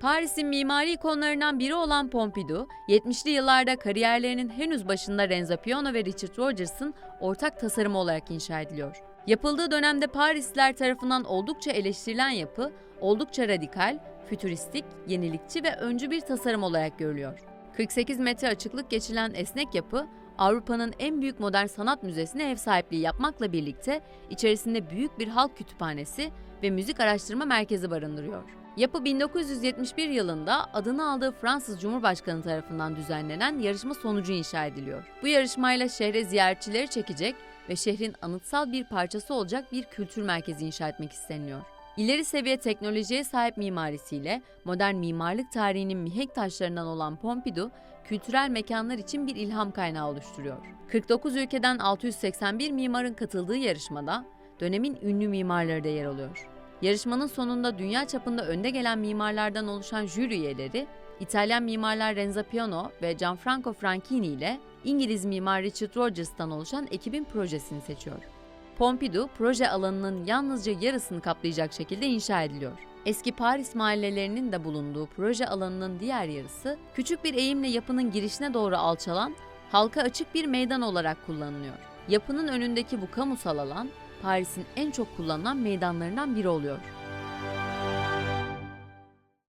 Paris'in mimari ikonlarından biri olan Pompidou, 70'li yıllarda kariyerlerinin henüz başında Renzo Piano ve Richard Rogers'ın ortak tasarımı olarak inşa ediliyor. Yapıldığı dönemde Parisliler tarafından oldukça eleştirilen yapı, oldukça radikal, fütüristik, yenilikçi ve öncü bir tasarım olarak görülüyor. 48 metre açıklık geçilen esnek yapı, Avrupa'nın en büyük modern sanat müzesine ev sahipliği yapmakla birlikte içerisinde büyük bir halk kütüphanesi ve müzik araştırma merkezi barındırıyor. Yapı 1971 yılında adını aldığı Fransız Cumhurbaşkanı tarafından düzenlenen yarışma sonucu inşa ediliyor. Bu yarışmayla şehre ziyaretçileri çekecek ve şehrin anıtsal bir parçası olacak bir kültür merkezi inşa etmek isteniliyor. İleri seviye teknolojiye sahip mimarisiyle modern mimarlık tarihinin mihenk taşlarından olan Pompidou, kültürel mekanlar için bir ilham kaynağı oluşturuyor. 49 ülkeden 681 mimarın katıldığı yarışmada dönemin ünlü mimarları da yer alıyor. Yarışmanın sonunda dünya çapında önde gelen mimarlardan oluşan jüri üyeleri, İtalyan mimarlar Renzo Piano ve Gianfranco Franchini ile İngiliz mimar Richard Rogers'tan oluşan ekibin projesini seçiyor. Pompidou, proje alanının yalnızca yarısını kaplayacak şekilde inşa ediliyor. Eski Paris mahallelerinin de bulunduğu proje alanının diğer yarısı, küçük bir eğimle yapının girişine doğru alçalan, halka açık bir meydan olarak kullanılıyor. Yapının önündeki bu kamusal alan, Paris'in en çok kullanılan meydanlarından biri oluyor.